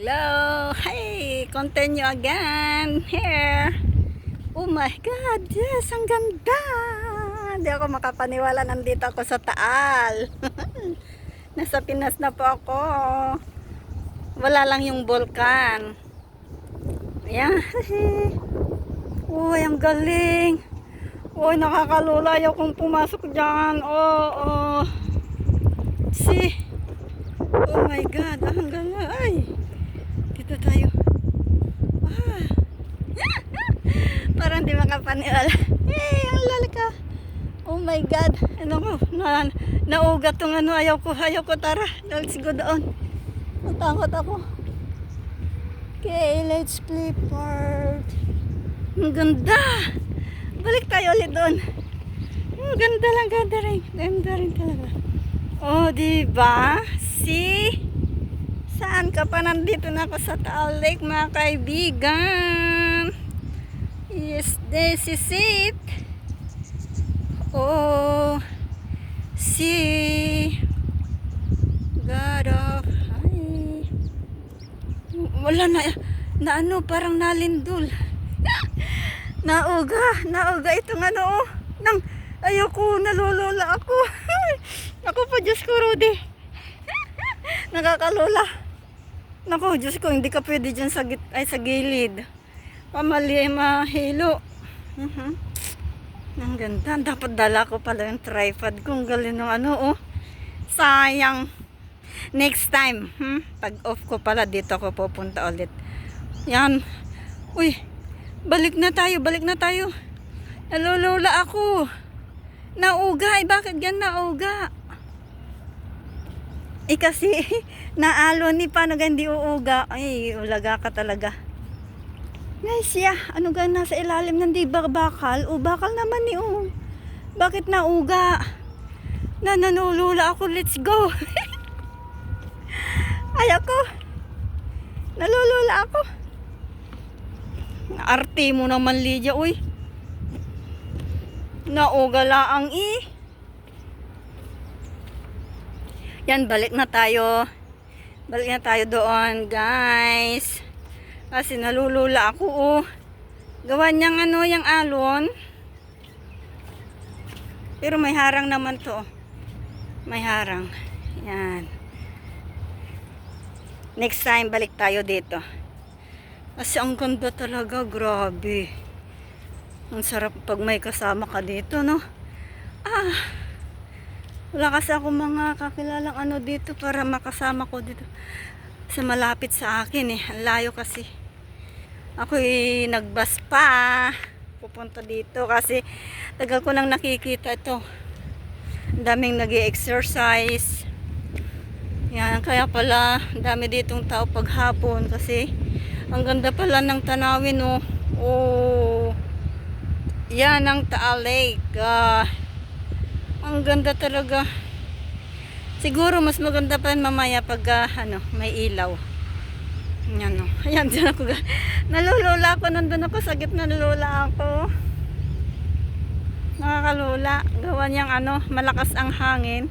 Hello! Hey! Continue again! Here! Oh my God! Yes! Ang ganda! Hindi ako makapaniwala. Nandito ako sa Taal. Nasa Pinas na po ako. Wala lang yung volcan. Ayan. Uy, ang galing. Uy, nakakalula. Ayaw kong pumasok dyan. Oo, oh, See? Oh my God. Ang galing. Ay! Dito tayo. Ah. Parang di makapaniwala. Eh, ang lalaka. Oh my God. Ano ko? Na, naugat tong ano. Ayaw ko. Ayaw ko. Tara. Let's go doon. Natakot ako. Okay, let's play part. Ang ganda. Balik tayo ulit doon. Ang ganda lang. Ganda rin. Ganda rin talaga. Oh, di ba? See? Saan ka pa? Nandito na ako sa Taal Lake, mga kaibigan. Yes, this is it. Oh, see. God of Hi. Wala na, na ano, parang nalindol. nauga, nauga itong ano, oh. Nang, ayoko, nalulula ako. ako pa, Diyos ko, Rudy. Nakakalula. Nako, Diyos ko, hindi ka pwede dyan sa, git ay, sa gilid. Pamali, mahilo. Mhm. Ang ganda. Dapat dala ko pala yung tripod kung galing ng ano, oh. Sayang. Next time, hmm? pag off ko pala, dito ako pupunta ulit. Yan. Uy, balik na tayo, balik na tayo. Nalulula ako. Nauga, eh, bakit gan nauga? Eh kasi, naalo ni paano gan di uuga. Ay, ulaga ka talaga. Guys, yeah, ano gan nasa ilalim ng di ba bakal? O bakal naman ni oh. Bakit nauga? Na nanulula ako, let's go. Ay ako. Nalulula ako. Arte mo naman, Lydia, uy. Nauga laang eh. Yan, balik na tayo. Balik na tayo doon, guys. Kasi nalulula ako, oh. Gawa niyang ano, yung alon. Pero may harang naman to. May harang. Yan. Next time, balik tayo dito. Kasi ang ganda talaga, grabe. Ang sarap pag may kasama ka dito, no? Ah, wala kasi ako mga kakilalang ano dito para makasama ko dito sa malapit sa akin eh. Ang layo kasi. Ako nagbas pa. Pupunta dito kasi tagal ko nang nakikita ito. Daming nag exercise Yan, kaya pala dami ditong tao paghapon kasi ang ganda pala ng tanawin oh. Oh. Yan ang Taal Lake. Ah, ang ganda talaga. Siguro mas maganda pa rin mamaya pag ah, ano, may ilaw. Yan o. Ayan, dyan ako. Nalulula ako. Nandun ako sa gitna. Nalula ako. Nakakalula. Gawa niyang ano, malakas ang hangin.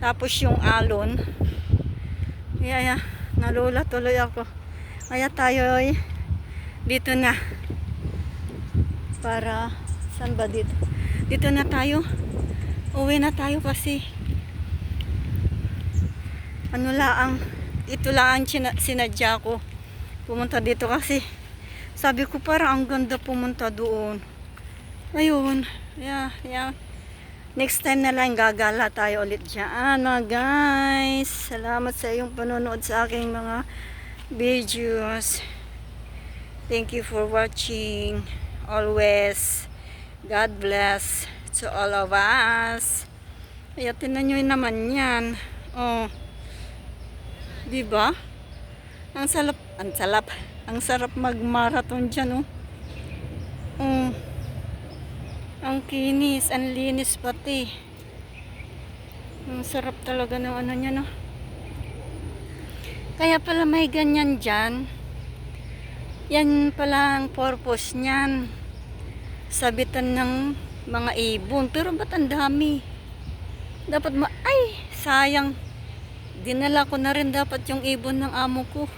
Tapos yung alon. Kaya, yeah, nalula tuloy ako. Kaya tayo ay dito na. Para, saan ba dito? Dito na tayo. Uwi na tayo kasi ano laang ito lang sina, sinadya ko. Pumunta dito kasi sabi ko para ang ganda pumunta doon. Ayun yeah, yeah. next time na lang gagala tayo ulit dyan mga guys. Salamat sa iyong panonood sa aking mga videos. Thank you for watching. Always God bless to all of us kaya tinan nyo naman yan oh Di ba? Ang salap, ang salap. Ang sarap mag-marathon diyan, oh. Mm. Ang kinis, ang linis pati. Ang sarap talaga ng ano niya, no. Kaya pala may ganyan diyan. Yan pala ang purpose niyan. Sabitan ng mga ibon. Pero ba't ang dami? Dapat ma... Ay! Sayang. Dinala ko na rin dapat yung ibon ng amo ko.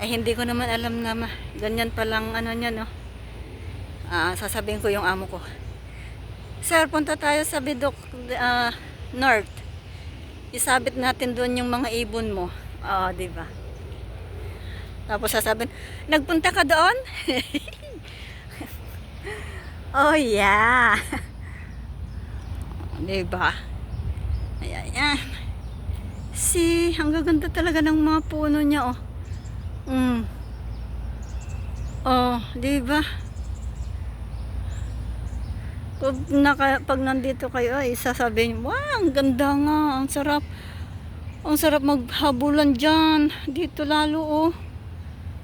Ay, hindi ko naman alam na ma- ganyan palang ano niya, no? Ah, sasabihin ko yung amo ko. Sir, punta tayo sa Bidok ah, North. Isabit natin doon yung mga ibon mo. Ah, di ba? Tapos sasabihin, nagpunta ka doon? oh, yeah. di ba? Ayan, yan. Si, ang gaganda talaga ng mga puno niya, oh. Mm. Oh, di ba? Pag, naka, pag nandito kayo, ay sasabihin, wow, ang ganda nga, ang sarap. Ang sarap maghabulan dyan. Dito lalo, oh.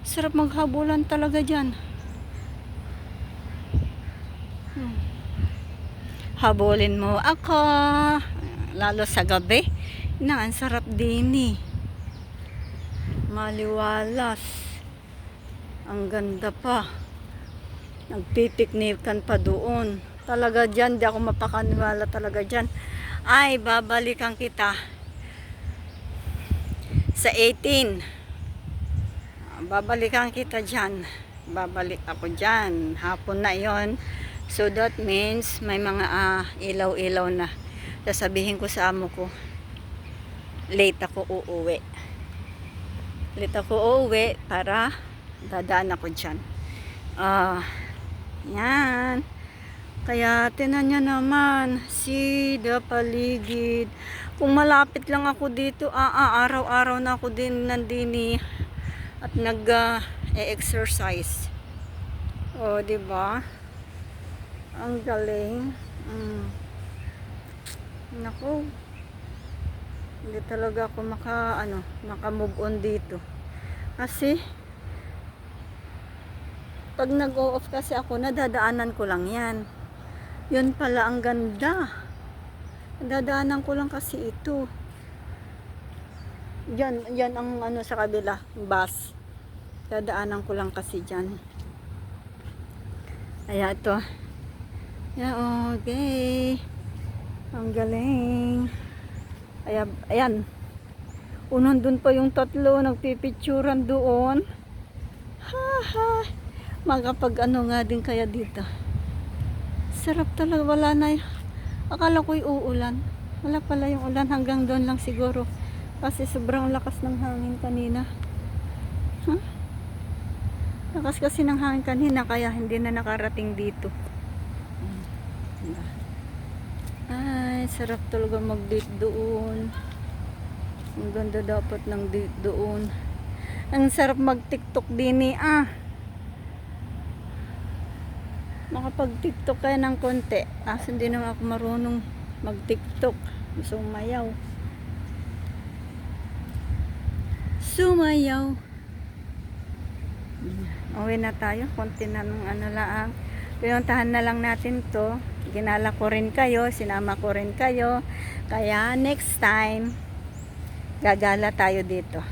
Sarap maghabulan talaga dyan. Hmm. Habulin mo ako. Lalo sa gabi. Na, ang sarap din eh. Maliwalas. Ang ganda pa. Nagpipiknikan pa doon. Talaga dyan, di ako mapakaniwala talaga dyan. Ay, babalikan kita sa 18. Ah, Babalikan kita dyan. Babalik ako dyan. Hapon na yon. So that means may mga ah, ilaw-ilaw na. Sasabihin ko sa amo ko, late ako uuwi. Late ako uuwi para dadaan ako dyan. Ah, yan. Kaya tinan niya naman, si the paligid. Kung malapit lang ako dito, ah, ah, araw-araw na ako din nandini at nag ah, e-exercise. Oh, 'di ba? Ang galing. Mm. Nako. Hindi talaga ako maka ano, maka-move on dito. Kasi pag nag-off kasi ako, nadadaanan ko lang 'yan. Yun pala ang ganda. Dadaanan ko lang kasi ito. Yan, yan ang ano sa kabila, bus. Dadaanan ko lang kasi dyan. Kaya ito. Yeah, okay. Ang galing. Kaya, ayan. Unan dun pa yung tatlo, nagpipicturan doon. Ha ha. Magkapag ano nga din kaya dito. Sarap talaga, wala na Akala ko'y uulan. Wala pala yung ulan hanggang doon lang siguro. Kasi sobrang lakas ng hangin kanina. Huh? Lakas kasi ng hangin kanina kaya hindi na nakarating dito. Ay, sarap talaga mag-date doon. Ang ganda dapat ng date doon. Ang sarap mag-tiktok din eh. Ah. Makapag-tiktok kaya ng konti. Kaso hindi naman ako marunong mag-tiktok. Sumayaw. Sumayaw. Uwi na tayo. Konti na nung ano lang. Pinuntahan na lang natin to. Ginala ko rin kayo. Sinama ko rin kayo. Kaya next time, gagala tayo dito.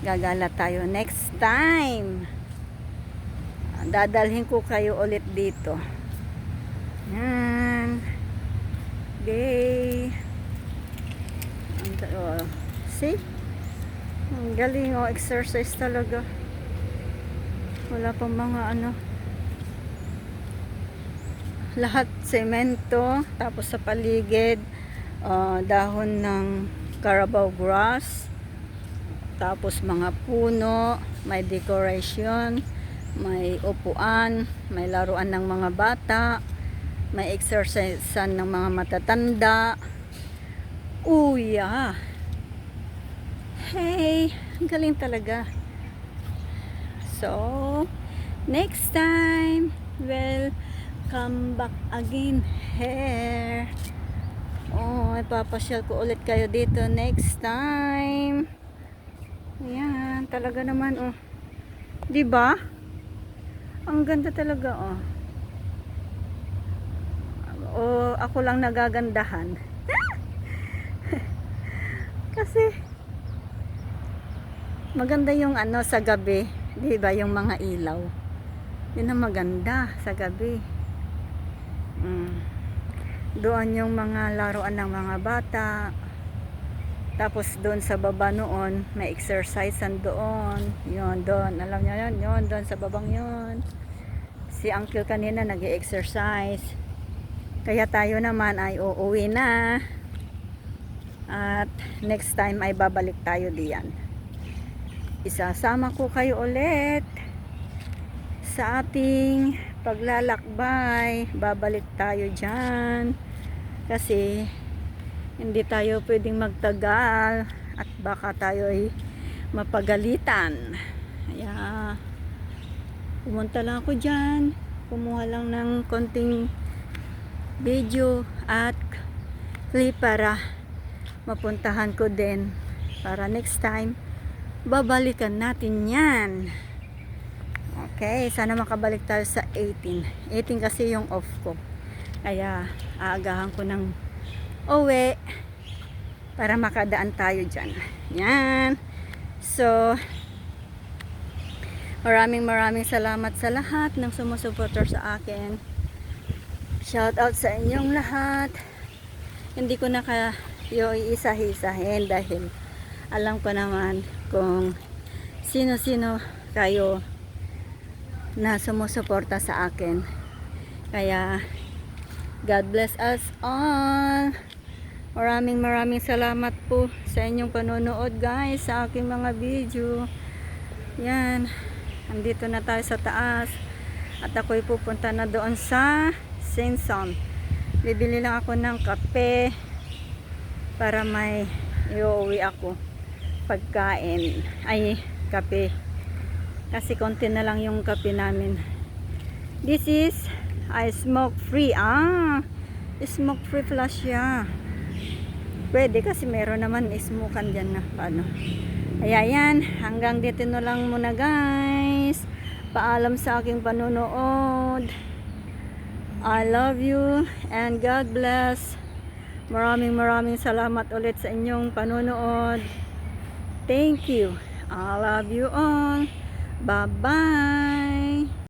Gagala tayo next time dadalhin ko kayo ulit dito yan ang, oh, see ang galing oh exercise talaga wala pang mga ano lahat semento tapos sa paligid ah, dahon ng carabao grass tapos mga puno may decoration may upuan, may laruan ng mga bata, may exercisean ng mga matatanda. Uya! Hey! Ang galing talaga. So, next time, we'll come back again here. Oh, ipapasyal ko ulit kayo dito next time. Ayan, talaga naman oh. 'Di ba? Ang ganda talaga, oh. O, ako lang nagagandahan. Kasi, maganda yung ano sa gabi. Di ba yung mga ilaw. Yun ang maganda sa gabi. Doon yung mga laruan ng mga bata. Tapos doon sa baba noon, may exercise doon. Yun, doon. Alam niyo yun? Yun, doon sa babang yun. Si uncle kanina nag exercise Kaya tayo naman ay uuwi na. At next time ay babalik tayo diyan. Isasama ko kayo ulit sa ating paglalakbay. Babalik tayo dyan. Kasi hindi tayo pwedeng magtagal at baka tayo ay mapagalitan. Kaya pumunta lang ako dyan. Kumuha lang ng konting video at clip para mapuntahan ko din para next time babalikan natin yan okay sana makabalik tayo sa 18 18 kasi yung off ko. Kaya aagahan ko ng uwi para makadaan tayo dyan. Yan. So maraming maraming salamat sa lahat ng sumusuporter sa akin. Shout out sa inyong lahat. Hindi ko na kayo iisa-isahin dahil alam ko naman kung sino-sino kayo na sumusuporta sa akin. Kaya God bless us all. Maraming maraming salamat po sa inyong panonood guys sa aking mga video. Yan andito na tayo sa taas. At ako'y pupunta na doon sa Simpson bibili lang ako ng kape para may iuwi ako. Pagkain. Ay kape kasi konti na lang yung kape namin this is ay smoke free ah smoke free pala siya pwede kasi meron naman smokean dyan na paano kaya hanggang dito na lang muna guys paalam sa aking panonood I love you and God bless. Maraming maraming salamat ulit sa inyong panonood. Thank you. I love you all. Bye-bye.